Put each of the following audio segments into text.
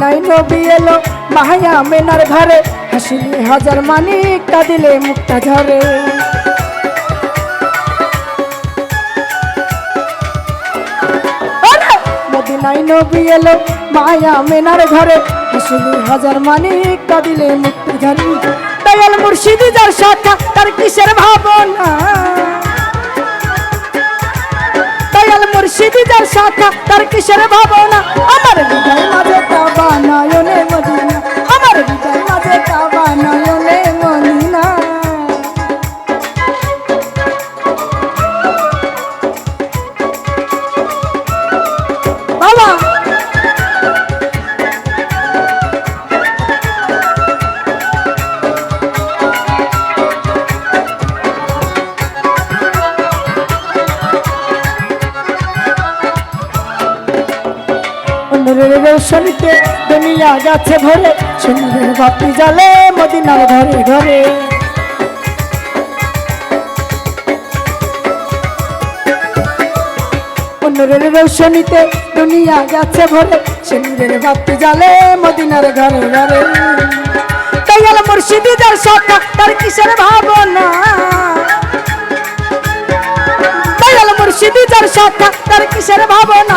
মদিনায় নবী এলো। মাহায়া মেনার ঘরে, হাসিলি হাজার মানি কাঁদিলে মুক্তা ঝরে! মদিনায় নবী এলো, মায়া মেনার ঘরে, হাসিলি হাজার মানি কাঁদিলে মুক্তি ঝরে। দয়াল মুর্শিদি যার শাখা, তার কিসের ভাবনা? দয়াল মুর্শিদি যার শাখা, তার কিসের ভাবনা? অন্যের রৌশনীতে দুনিয়া গেছে ভরে, সুন্দরের বাতি জালে মদিনার ঘরে ঘরে। অন্যের রৌশনীতে দুনিয়া গেছে ভরে, সুন্দরের বাতি জালে মদিনার ঘরে ঘরে। তাই গেল মুর্শিদি যার শাখা তার কিসের ভাবনা? দয়াল মুর্শিদি যার শাখা তার কিসের ভাবনা?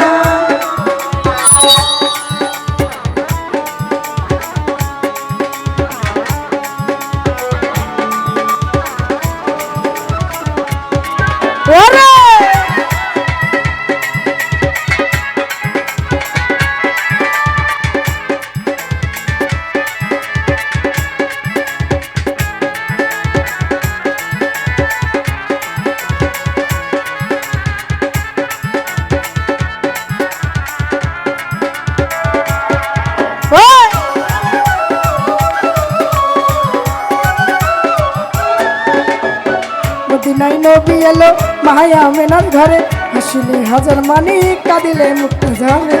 নবী এলো মায়া মেনার ঘরে। হাসিলে হাজার মানি কাঁদিলে মুক্ত ঝরে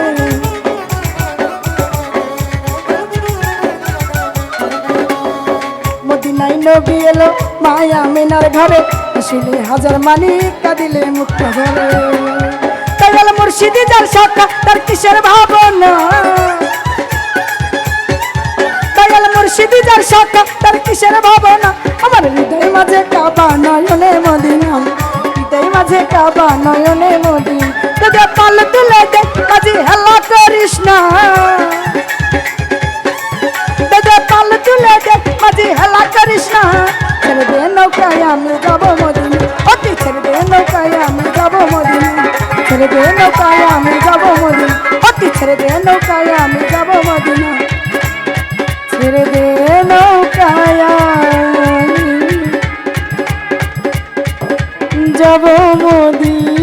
মদিনায় নবী এলো মায়া মেনার ঘরে। হাসিলে হাজার মানি কাঁদিলে মুক্ত ঝরে তাইল মুর্শিদি যার শাখা, তার কিসের ভাবনা? দয়াল মুর্শিদি যার শাখা, তার কিসের ভাবনা? মাঝে কাবা নয়নে মদিনা। হৃদয় মাঝে কাবা নয়নে মদিনা। তোদের পাল তুলে দে মাঝি হেলা করিস না। তোদের পাল তুলে দে মাঝি হেলা করিস না। ছেড়ে দে নৌকায় আমি যাব মদিনা। অতি ছেড়ে দে নৌকায় আমি যাব মদিনা। ছেড়ে দে নৌকায় যাব মোদী।